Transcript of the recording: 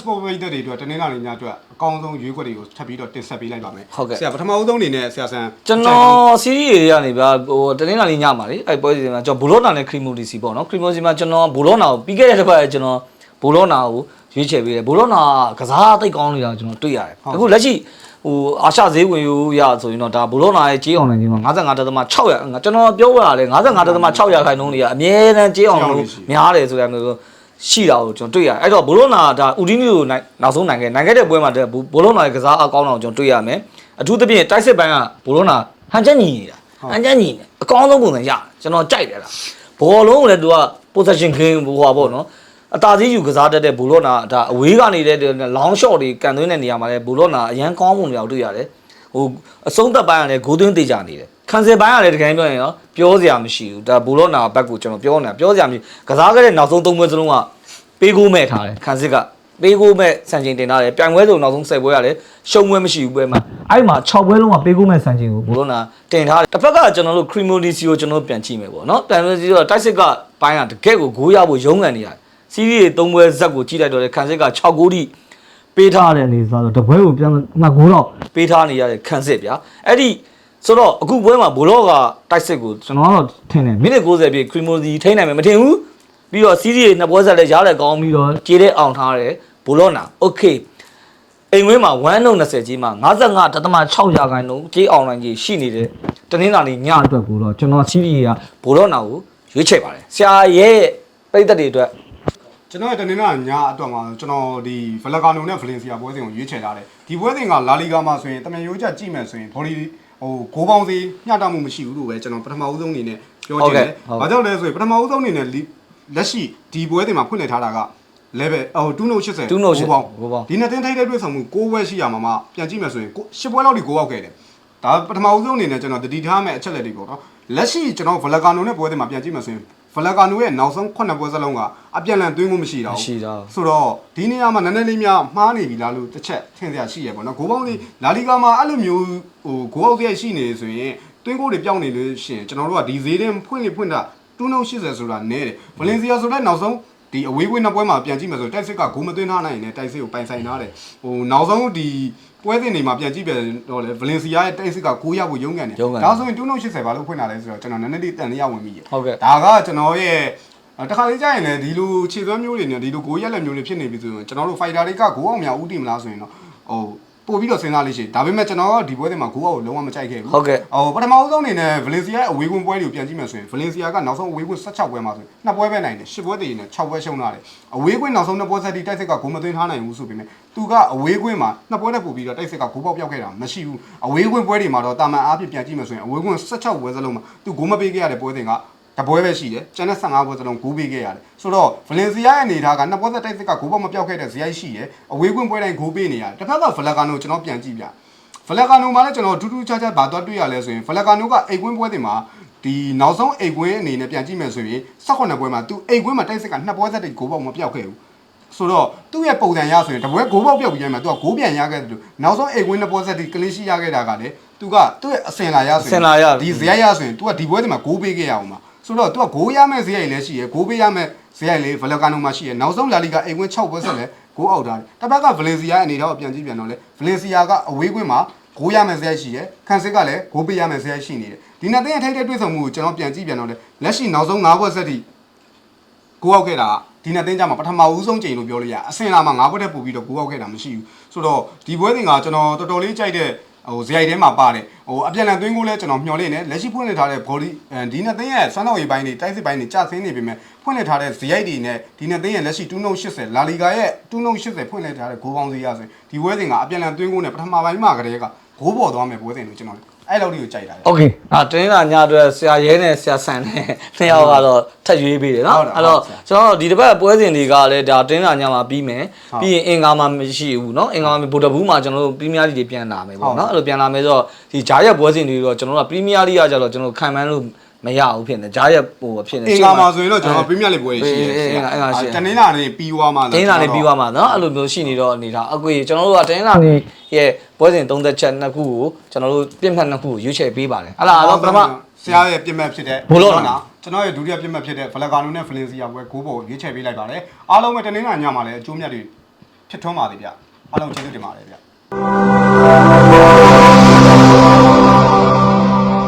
sport ပိတ်သက်တွေအတွက်တနင်္လာနေ့ညအတွက်အကောင်းဆုံးရွေးကွက်တွေကိုထပ်ပြီးတော့တင်ဆက်ပေးလိုက်ပါမယ်ဟုတ်ကဲ့ ဆရာပထမဦးဆုံးအနေနဲ့ဆရာဆန်ကျွန်တော်စီးရီးတွေကနေဗျာဟိုတနင်္လာနေ့ညမှာလေအဲ့ပွဲစီမှာကျွန်တော်ဘူလောနာနဲ့ခရီမိုဒီစီပေါ့နော်ခရီမိုဒီမှာကျွန်တော်ဘူလောနာကိုပြီးခဲ့တဲ့တစ်ပတ်ကျွန်တော်ဘူလောနာကိုရွေးချယ်ပေးတယ်ဘူလောနာကစားသိပ်ကောင်းနေတာကျွန်တော်တွေ့ရတယ်အခုလက်ရှိဟိုအာရှဈေးဝင်ယူရဆိုရင်တော့ဒါဘူလောနာရဲ့ကြေးအောင်နိုင်ခြင်းမှာ55.6ရကျွန်တော်ပြောရတာလေ55.6ရခိုင်နှုန်းတွေကအမြဲတမ်းကြေးအောင်လို့များတယ်ဆိုတာမျိုး ရှိတာကိုကျွန်တော်တွေ့ရတယ်အဲ့တော့ဘူလောနာဒါဥဒီနီကိုနိုင်နောက်ဆုံးနိုင်ခဲ့နိုင်ခဲ့တဲ့ပွဲမှာဘူလောနာရဲ့ကစားအကောင်းအောင်ကျွန်တော်တွေ့ရမယ်အထူးသဖြင့်တိုက်စစ်ပိုင်းကဘူလောနာဟန်ချက်ညီနေတာအန်ကြညီနေအကောင်းဆုံးပုံစံရတယ်ကျွန်တော်ကြိုက်တယ်လားဘောလုံးကိုလည်းသူက possession game ဟိုဟာပေါ့နော်အတားစီးယူကစားတတ်တဲ့ဘူလော့နာဒါအဝေးကနေတဲ့ long shot တွေကန်သွင်းတဲ့နေရာမှာလည်းဘူလော့နာအရန်ကောင်းပုံတွေအောင်တွေ့ရတယ်ဟိုအဆုံးသက်ပိုင်းကလည်းဂိုးသွင်းသေးကြနေတယ် ခံစစ်ပိုင်းကလည်းတကယ်ပြောရင်ရောပြောစရာမရှိဘူးဒါဘူလော့နာဘက်ကိုကျွန်တော်ပြောနေတာပြောစရာမရှိကစားခဲ့တဲ့နောက်ဆုံးသုံးပွဲစလုံးကပေးကိုမဲ့ထားတယ်ခံစစ်ကပေးကိုမဲ့စံချိန်တင်ထားတယ်ပြိုင်ပွဲစုံနောက်ဆုံး10ပွဲရတယ်ရှုံးပွဲမရှိဘူးပွဲမှာအဲ့မှာ6ပွဲလုံးကပေးကိုမဲ့စံချိန်ကိုဘူလော့နာတင်ထားတယ်တစ်ဖက်ကကျွန်တော်တို့ Cremonese ကိုကျွန်တော်ပြန်ကြည့်မယ်ပေါ့နော် Cremonese ကတိုက်စစ်ကပိုင်းကတကယ့်ကိုဂိုးရဖို့ရုံးကန်နေရတယ်စီးရီးသုံးပွဲဇက်ကိုကြည့်လိုက်တော့လေခံစစ်က6ဂိုးထိပေးထားတဲ့အနေဆိုတော့တပွဲကိုပြန်မှတ်ဂိုးတော့ပေးထားနေရတဲ့ခံစစ်ဗျာအဲ့ဒီ ဆိုတော့အခုပွဲမှာဘူလော့ကတိုက်စစ်ကိုကျွန်တော်ကတော့ထင်တယ်မိနစ်60ပြည့် Cremonese ထိန်းနိုင်မယ်မထင်ဘူးပြီးတော့စီးရီးနှစ်ပွဲဇက်လည်းရားလည်းကောင်းပြီးတော့ကြေးတဲ့အောင်ထားတယ်ဘူလော့နာ okay အိမ်ဝင်းမှာ120ကြီးမှာ55.6ရာခိုင်နှုန်းကြေးအောင်နိုင်ကြီးရှိနေတဲ့တနင်္လာနေ့ညအတွက်ကိုတော့ကျွန်တော်စီးရီးကဘူလော့နာကိုရွေးချယ်ပါတယ်ဆရာရဲ့ပြည်သက်တွေအတွက်ကျွန်တော်ရဲ့တနင်္လာညအတွက်မှာကျွန်တော်ဒီဗလကာနိုနဲ့ဗလင်စီယာပွဲစဉ်ကိုရွေးချယ်ထားတယ်ဒီပွဲစဉ်ကလာလီဂါမှာဆိုရင်တမန်ရိုးချက်ကြည့်မယ်ဆိုရင်ဘော်လီ ဟိုဂိုးပေါင်းစီမျှတမှုမရှိဘူးလို့ပဲကျွန်တော်ပထမဦးဆုံးအနေနဲ့ပြောချင်တယ်။ဘာကြောင့်လဲဆိုရင်ပထမဦးဆုံးအနေနဲ့လက်ရှိဒီပွဲစဉ်မှာဖွင့်လှစ်ထားတာက level ဟို280 280ဂိုးပေါင်းဂိုးပေါင်းဒီနှစ်တင်းထိပ်တဲ့တွေ့ဆုံမှု6ပွဲရှိရမှာမှပြန်ကြည့်မယ်ဆိုရင်10ပွဲလောက်ဒီ6ရောက်ခဲ့တယ်။ဒါပထမဦးဆုံးအနေနဲ့ကျွန်တော်တတိထားမဲ့အချက်လက်တွေပေါ့နော်။လက်ရှိကျွန်တော်ဗလကာနိုနဲ့ပွဲစဉ်မှာပြန်ကြည့်မယ်ဆိုရင် ဗလကာနိုရဲ့နောက်ဆုံး9ပွဲစလုံးကအပြန်လန်သွင်းမှုမရှိတော့ဘူးမရှိတော့ဆိုတော့ဒီနေရာမှာနည်းနည်းလေးများမှားနေပြီလားလို့တစ်ချက်ထင်စရာရှိရပေါ့နော်ဂိုးပေါင်းလေးလာလီဂါမှာအဲ့လိုမျိုးဟိုဂိုးအောက်စရိုက်ရှိနေဆိုရင်တွင်းကိုတွေပြောင်းနေလို့ရှိရင်ကျွန်တော်တို့ကဒီဈေးတင်ဖွင့်လေဖွင့်တာ280ဆိုတာနည်းတယ်ဗလင်စီယာဆိုတဲ့နောက်ဆုံး ဒီအဝေးကွင်းနှစ်ပွဲမှာပြန်ကြည့်မယ်ဆိုတိုက်စစ်ကဂိုးမသွင်းထားနိုင်ရင်လည်းတိုက်စစ်ကိုပိုင်ဆိုင်ထားတယ်ဟိုနောက်ဆုံးဒီပွဲစဉ်တွေမှာပြန်ကြည့်ပြတော့လေဗလင်စီယာရဲ့တိုက်စစ်က9ရောက်ကိုရုံးကန်တယ်ရုန်းကန်တယ်ဒါဆိုရင်280ဘာလို့ဖွင့်တာလဲဆိုတော့ကျွန်တော်နည်းနည်းလေးတန်လေးရဝင်မိရဟုတ်ကဲ့ဒါကကျွန်တော်ရဲ့အဲ့တခါလေးကြာရင်လည်းဒီလိုခြေသွမ်းမျိုးတွေနဲ့ဒီလိုဂိုးရက်လက်မျိုးတွေဖြစ်နေပြီဆိုရင်ကျွန်တော်တို့ fighter တွေကဂိုးအောင်များဥတည်မလားဆိုရင်တော့ဟို ပို့ပြီးတော့စဉ်းစားလေးရှိဒါပေမဲ့ကျွန်တော်ကဒီပွဲတွေမှာဂိုးအောင်လုံးဝမကြိုက်ခဲ့ဘူးဟုတ်ကဲ့ဟိုပထမဦးဆုံးအနေနဲ့ Valencia ရဲ့အဝေးကွင်းပွဲတွေကိုပြန်ကြည့်မယ်ဆိုရင် Valencia ကနောက်ဆုံးအဝေးကွင်း16ပွဲမှာဆိုရင်နှစ်ပွဲပဲနိုင်တယ်10ပွဲတည်ရင်6ပွဲရှုံးလာတယ်အဝေးကွင်းနောက်ဆုံးနှစ်ပွဲဆက်တီတိုက်စစ်ကဂိုးမသွင်းထားနိုင်ဘူးဆိုပေမဲ့သူကအဝေးကွင်းမှာနှစ်ပွဲနဲ့ပို့ပြီးတော့တိုက်စစ်ကဂိုးပေါက်ပြောက်ခဲ့တာမရှိဘူးအဝေးကွင်းပွဲတွေမှာတော့တာမန်အားဖြင့်ပြန်ကြည့်မယ်ဆိုရင်အဝေးကွင်း16ပွဲစလုံးမှာသူဂိုးမပေးခဲ့ရတဲ့ပွဲတွေက တပွဲပဲရှိတယ်ကျန်တဲ့15ပွဲစလုံးဂိုးပေးခဲ့ရတယ်ဆိုတော့ဗလင်စီယာရဲ့အနေထားကနှစ်ပွဲသက်တိုက်စစ်ကဂိုးပေါက်မပြောက်ခဲ့တဲ့ဇယိုက်ရှိတယ်အဝေးကွင်းပွဲတိုင်းဂိုးပေးနေရတယ်တစ်ဖက်ကဗလကာနိုကျွန်တော်ပြန်ကြည့်ပြဗလကာနိုမှာလည်းကျွန်တော်ထူးထူးခြားခြားဘာသွားတွေ့ရလဲဆိုရင်ဗလကာနိုကအိတ်ကွင်းပွဲတွေမှာဒီနောက်ဆုံးအိတ်ကွင်းအနေနဲ့ပြန်ကြည့်မယ်ဆိုရင်18ပွဲမှာသူအိတ်ကွင်းမှာတိုက်စစ်ကနှစ်ပွဲသက်တိဂိုးပေါက်မပြောက်ခဲ့ဘူးဆိုတော့သူ့ရဲ့ပုံစံရဆိုရင်တပွဲဂိုးပေါက်ပြောက်ပြီးရင်မှသူကဂိုးပြန်ရခဲ့တယ်လို့နောက်ဆုံးအိတ်ကွင်းနှစ်ပွဲသက်တိကလင်းရှိရခဲ့တာကလည်းသူကသူ့ရဲ့အစင်လာရဆိုအစင်လာရဒီဇယိုက်ရဆိုရင် तू ကဒီပွဲတွေမှာဂိုးပေးခဲ့ရအောင်ပါ ဆိုတော့ तू ကဂိုးရမဲ့ဇယိုက်လည်းရှိရယ်ဂိုးပေးရမဲ့ဇယိုက်လေးဗလကာနိုမှာရှိရယ်နောက်ဆုံးလာလီကအိမ်ကွင်း6ပွဲဆက်လဲဂိုးအောက်ထားတယ်တစ်ဖက်ကဗလင်စီယာရဲ့အနေတော့ပြန်ကြည့်ပြန်တော့လေဗလင်စီယာကအဝေးကွင်းမှာဂိုးရမဲ့ဇယိုက်ရှိရယ်ခန်စစ်ကလည်းဂိုးပေးရမဲ့ဇယိုက်ရှိနေတယ်ဒီနှစ်သိန်းအထိုက်တဲ့တွေ့ဆုံမှုကိုကျွန်တော်ပြန်ကြည့်ပြန်တော့လေလက်ရှိနောက်ဆုံး9ပွဲဆက်ထိဂိုးအောက်ခဲ့တာကဒီနှစ်သိန်းကြမှာပထမဦးဆုံးချိန်လို့ပြောလို့ရအစင်လာမှာ9ပွဲတက်ပို့ပြီးတော့ဂိုးအောက်ခဲ့တာမရှိဘူးဆိုတော့ဒီပွဲတင်ကကျွန်တော်တော်တော်လေးကြိုက်တဲ့ ဟိုဇယိုက်ထဲမှာပါတယ်ဟိုအပြန်လန်သွင်းကိုလည်းကျွန်တော်မျှော်လင့်နေလက်ရှိဖွင့်လှစ်ထားတဲ့ body ဒီနှစ်သိန်းရဲ့စွမ်းတော်ရည်ပိုင်းတွေတိုက်စစ်ပိုင်းတွေကျဆင်းနေပေမဲ့ဖွင့်လှစ်ထားတဲ့ဇယိုက်တွေနဲ့ဒီနှစ်သိန်းရဲ့လက်ရှိ2.80လာလီဂါရဲ့2.80ဖွင့်လှစ်ထားတဲ့ဂိုးပေါင်းစီရဆိုရင်ဒီပွဲစဉ်ကအပြန်လန်သွင်းကိုနဲ့ပထမပိုင်းမှာကတည်းက ဂိုးပေါ်သွားမယ်ပွဲစဉ်လို့ကျွန်တော်အဲ့လောက်ထိကိုကြိုက်တာလေ โอเคအာတင်းလာညအတွက်ဆရာရဲနဲ့ဆရာဆန်နဲ့နှစ်ယောက်ကတော့ထက်ရွေးပေးတယ်နော် ဟုတ်တယ် အဲ့တော့ ဟုတ်တယ် ကျွန်တော်တို့ဒီတစ်ပတ်ပွဲစဉ်တွေကလည်းဒါတင်းလာညမှာပြီးမယ် ဟုတ် ပြီးရင်အင်္ဂါမှာမရှိဘူးเนาะအင်္ဂါမှာဗိုလ်တဘူးမှာကျွန်တော်တို့ပရီးမီးယားလိတွေပြန်လာမယ် ဟုတ် ပေါ့နော်အဲ့လိုပြန်လာမယ်ဆိုတော့ဒီဂျားရက်ပွဲစဉ်တွေတော့ကျွန်တော်တို့ကပရီးမီးယားလိကကြတော့ကျွန်တော်တို့ခံမှန်းလို့ မရဘူးဖြစ်နေဂျားရက်ဟိုဖြစ်နေအင်္ဂါမှာဆိုရင်တော့ကျွန်တော်ပရီးမီးယားလိပွဲရှိတယ်အင်္ဂါအင်္ဂါရှိတယ်တနင်္လာနေ့ပြီးသွားမှတင်းလာနေပြီးသွားမှာနော်အဲ့လိုမျိုးရှိနေတော့နေတာအကွေကျွန်တော်တို့ကတင်းလာနေရဲ့ပွဲစဉ်သုံးသက်ချက်နှစ်ခုကိုကျွန်တော်တို့ပြည့်မှတ်နှစ်ခုကိုရွေးချယ်ပေးပါတယ်အဲ့ဒါတော့ပထမဆရာရဲ့ပြင်မဲ့ဖြစ်တဲ့ဘိုလော့နာကျွန်တော်ရဲ့ဒုတိယပြင်မဲ့ဖြစ်တဲ့ဗလကာနိုနဲ့ဖလင်စီယာပွဲဂိုးပေါ်ရွေးချယ်ပေးလိုက်ပါတယ်အားလုံးပဲတနင်္လာညမှာလည်းအကျိုးမြတ်တွေဖြစ်ထွန်းပါသေးဗျအားလုံးကျေးဇူးတင်ပါတယ်ဗျ